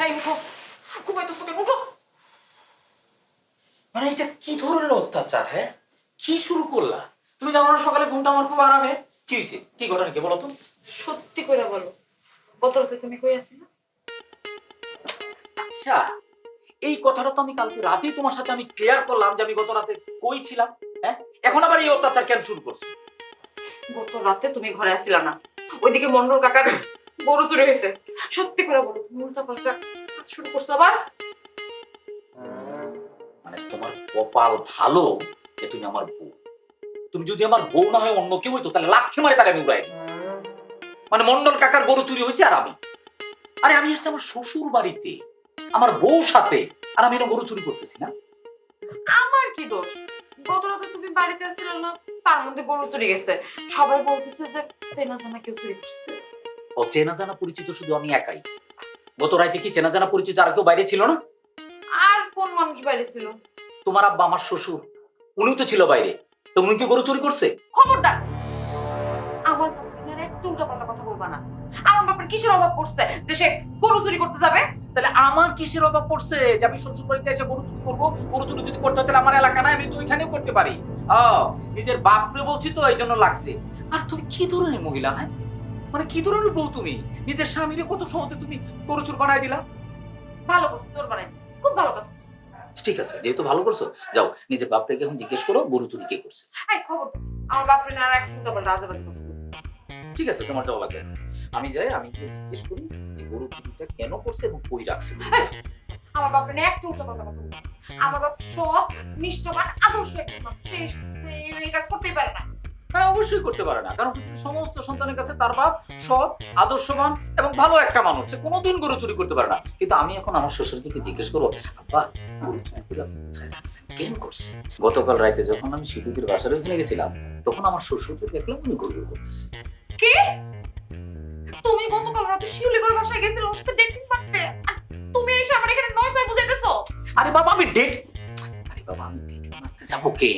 এই উঠো ঘুমাইতেছো কেন উঠো মানে এটা কি ধরনের অত্যাচার হ্যাঁ কি শুরু করলা তুমি জানো না সকালে ঘুমটা আমার খুব আরামে? কি হয়েছে কি ঘটনা? কে বলো তো? সত্যি করে বলো। গত রাতে তুমি কই আছিলা আচ্ছা এই কথাটা তো আমি কালকে রাতেই তোমার সাথে আমি ক্লিয়ার করলাম যে আমি গত রাতে কই ছিলাম হ্যাঁ? এখন আবার এই অত্যাচার কেন শুরু করছে? গত রাতে তুমি ঘরে আসছিলা না। ওইদিকে মন্ডল কাকার গরু চুরি হয়েছে। সত্যি করে বলো পাল্টা কাজ শুরু করছ আবার? মানে তোমার কপাল ভালো যে তুমি আমার বউ। তুমি যদি আমার বউ না হয় অন্য কেউ হইতো তাহলে লাক্ষে মারে তাকে আমি উড়াই মানে মন্ডল কাকার গরু চুরি হয়েছে আর আমি। আরে আমি এসছি আমার শ্বশুর বাড়িতে আমার বউ সাথে আর আমি গরু চুরি করতেছি না। আমার কি দোষ? গত রাতে তুমি বাড়িতে আসছিলে না তার মধ্যে গরু চুরি গেছে। সবাই বলতেছে যে চেনা জানা কেউ চুরি করছে। ও চেনা জানা পরিচিত শুধু আমি একাই। গত রাইতে কি চেনা জানা পরিচিত আর কেউ বাইরে ছিল না? আর কোন মানুষ বাইরে ছিল? তোমার আব্বা আমার শ্বশুর উনিও তো ছিল বাইরে। তো উনি কি গরু চুরি করছে? খবরদার! আমার বাপের একটু উল্টা পাল্টা কথা বলবা না। আমার বাপের কিসের অভাব পড়ছে যে সে গরু চুরি করতে যাবে? তাহলে আমার কিসের অভাব পড়ছে যে আমি শ্বশুর বাড়িতে এসে গরু চুরি করব? গরু চুরি যদি করতে হয় তাহলে আমার এলাকা নাই আমি তো ওইখানেও করতে পারি। নিজের বাপরে বলছি তো এই জন্য লাগছে। আর তুমি কি ধরনের মহিলা হ্যাঁ? মানে কি ধরনের বউ তুমি? নিজের স্বামীরে কত সহজে তুমি গরু চুর বানাই দিলা? ভালো করছে চোর বানাইছে। খুব ভালো কাজ করছে। ঠিক আছে যেহেতু ভালো করছ যাও নিজের বাপটাকে এখন জিজ্ঞেস করো গরু চুরি কে করছে। এই খবর। আমার বাপরে না উল্টা পাল্টা আজেবাজে কথা। ঠিক আছে তোমার যাওয়া লাগবে। আমি যাই আমি গিয়ে জিজ্ঞেস করি যে গরু চুরিটা কেন করছে এবং কই রাখছে। আমার বাপরে না একটু উল্টা কথা বলবে আমার বাপ সৎ নিষ্ঠবান আদর্শ একটা মানুষ। সে এই- এই কাজ করতেই পারে না। হ্যাঁ অবশ্যই করতে পারে না। কারণ সমস্ত সন্তানের কাছে তার বাপ সৎ আদর্শবান এবং ভালো একটা মানুষ। সে কোনোদিন গরু চুরি করতে পারে না। কিন্তু আমি এখন আমার শ্বশুর দিকে জিজ্ঞেস করব আব্বা গরু চুরি করে? কেন করছে গতকাল রাতে যখন আমি শিশুদের বাসার ওইখানে গেছিলাম তখন আমার শ্বশুরকে দেখলাম উনি গরু করতেছে। কি? তুমি গতকাল রাতে শিউলি করে বাসায় গেছিলে ওর সাথে ডেটিং আর তুমি এসে আমার এখানে নয় ছয় বুঝাইতেছো? আরে বাবা আমি ডেট আরে বাবা আমি ডেট মারতে যাব কে?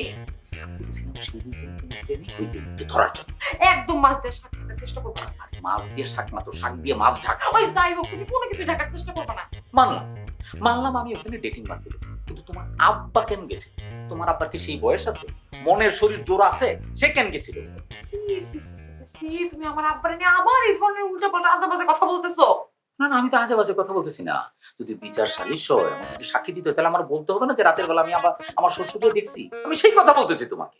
আমি গেছিলাম শিউলিকে প্রেমিক ওই ব্যক্তিকে ধরার জন্য একদম মাছ দিয়ে শাক খাওয়ার চেষ্টা করবে না। মাছ দিয়ে শাক না তো শাক দিয়ে মাছ ঢাকা। ওই যাই হোক তুমি কোনো কিছু ঢাকার চেষ্টা করবে না। মানলাম। মানলাম আমি ওখানে ডেটিং মারতে গেছি। কিন্তু তোমার আব্বা কেন গেছিল? তোমার আব্বার কি সেই বয়স আছে? মনের শরীর জোর আছে? সে কেন গেছিল? তুমি আমার আব্বারে নিয়ে আবার এই ধরনের আজেবাজে কথা বলতেছো? না না আমি তো আজে বাজে কথা বলতেছি না। যদি বিচার সালিশ হয় আমার যদি সাক্ষী দিতে হয়, তাহলে আমার বলতে হবে না যে রাতের বেলা আমি আবার আমার শ্বশুরকে দেখছি। আমি সেই কথা বলতেছি তোমাকে।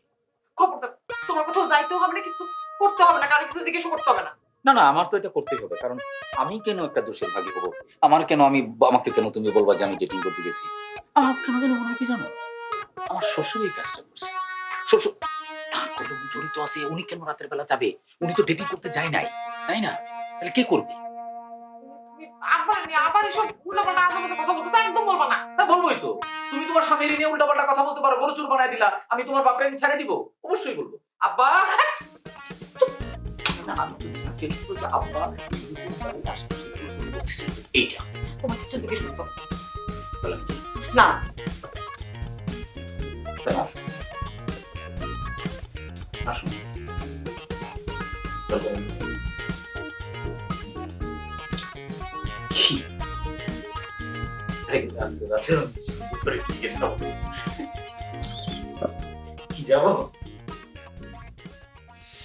খবরদার তোমার কোথাও যাইতেও হবে না কিছু করতে হবে না কারও কিছু জিজ্ঞেস করতে হবে না। না না আমার তো এটা করতেই হবে কারণ আমি কেন একটা দোষের ভাগী হব? আমার কেন আমি আমাকে কেন তুমি বলবা যে আমি ডেটিং করতে গেছি? আমার কেন কেন মনে হয় কি জানো? আমার শ্বশুর এই কাজটা করছে। শ্বশুর তার কলম জড়িত আছে উনি কেন রাতের বেলা যাবে? উনি তো ডেটিং করতে যায় নাই তাই না? তাহলে কে করবে? তুমি আবার আবার এসব উল্টা পাল্টা আজেবাজে কথা বলতেছো একদম বলবা না। হ্যাঁ বলবোই তো। তুমি তোমার স্বামীর নিয়ে উল্টাপাল্টা কথা বলতে পারো গরু চুর বানাই দিলা আমি তোমার বাপরে আমি ছেড়ে দিব? অবশ্যই বলব। আব্বা না আমি তো তাকে বলব যে আব্বা এই বাড়ির আশেপাশে কি করতেছে? এইটা তোমার কিছু জিজ্ঞেস করতে হবে তাহলে আমি যাই। না তাই না? আসুন। কি? আরে, আজকে রাতে আমি সুন্দর করে জিজ্ঞেস করব। কি যাব